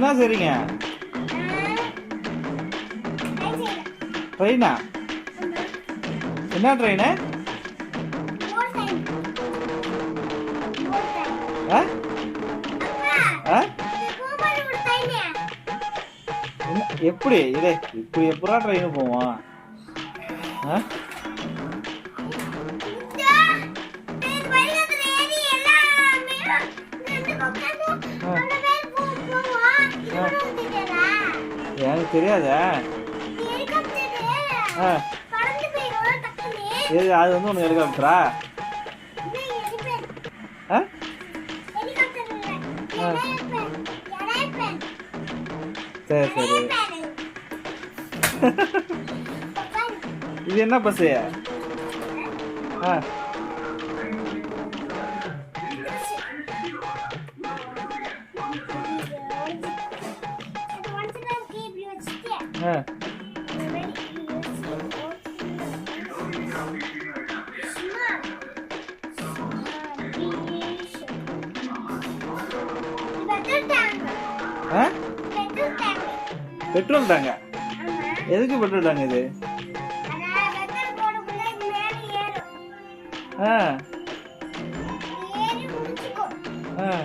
என்ன சரிங்க ட்ரெயினா என்ன ட்ரெயின் ஆ? ஆ? எப்படி? இதே இப்படி எப்படா ட்ரெயின் போவோம்? ஆ? எனக்கு தெரியாதா. ஆ. எது அது வந்து உனக்கு ஹெலிகாப்டரா? ஆ? சரி சரி. இது என்ன ஆ. ஆ. பெட்ரோல் தாங்க. எதுக்கு பெட்ரோல் தாங்க இது? ஆ. ஆ.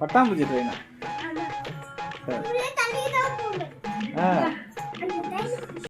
பட்டாம்பூச்சி ட்ரெயினா ஆ.